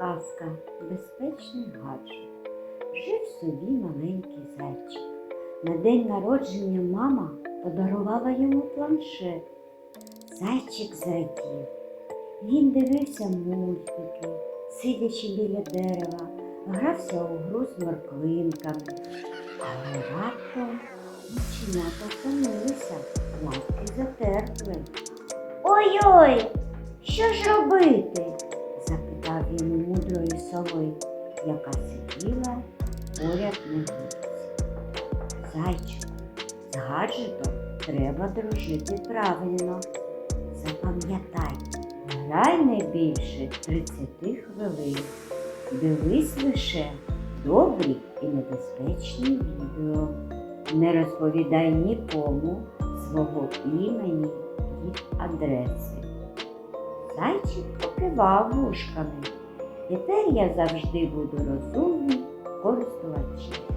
казка Безпечний гаджет. Жив собі маленький зайчик. На день народження мама подарувала йому планшет. Зайчик зрадів. Він дивився мультики, сидячи біля дерева, грався у гру з морквинками. Але раптом дівчинята втомилися, лапки затерпли. Ой-ой, що ж робити? Сови, яка сиділа поряд на гілці. Зайчику, з гаджетом треба дружити правильно. Запам'ятай, грай не більше 30 хвилин. Дивись лише добрі і небезпечні відео. Не розповідай нікому свого імені і адреси. Зайчик покивав вушками. Тепер я завжди буду розумним користувачем.